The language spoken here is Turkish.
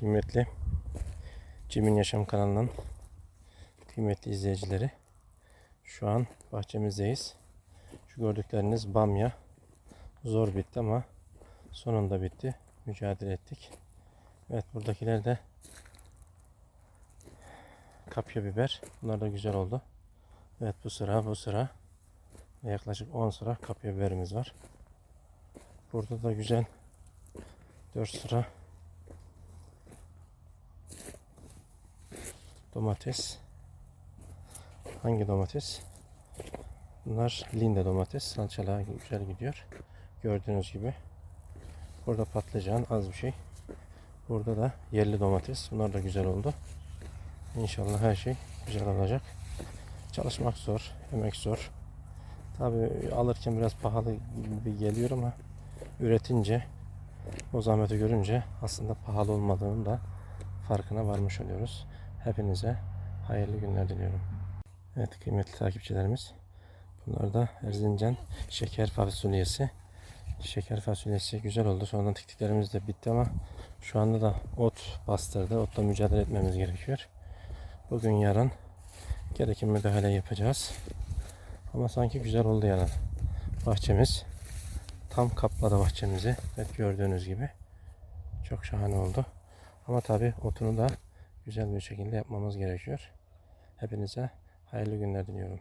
Kıymetli Cem'in Yaşam kanalının kıymetli izleyicileri. Şu an bahçemizdeyiz. Şu gördükleriniz bamya. Zor bitti ama sonunda bitti. Mücadele ettik. Evet buradakiler de kapya biber. Bunlar da güzel oldu. Evet bu sıra bu sıra ve yaklaşık 10 sıra kapya biberimiz var. Burada da güzel 4 sıra domates. Hangi domates? Bunlar linde domates. Salçalığa güzel gidiyor. Gördüğünüz gibi. Burada patlıcan az bir şey. Burada da yerli domates. Bunlar da güzel oldu. İnşallah her şey güzel olacak. Çalışmak zor, emek zor. Tabi alırken biraz pahalı gibi geliyor ama üretince o zahmeti görünce aslında pahalı olmadığının da farkına varmış oluyoruz. Hepinize hayırlı günler diliyorum. Evet kıymetli takipçilerimiz. Bunlar da Erzincan şeker fasulyesi. Şeker fasulyesi güzel oldu. Sonradan tiktiklerimiz de bitti ama şu anda da ot bastırdı. Otla mücadele etmemiz gerekiyor. Bugün yarın gereken müdahale yapacağız. Ama sanki güzel oldu yani. Bahçemiz tam kapladı bahçemizi. Evet gördüğünüz gibi. Çok şahane oldu. Ama tabi otunu da güzel bir şekilde yapmamız gerekiyor. Hepinize hayırlı günler diliyorum.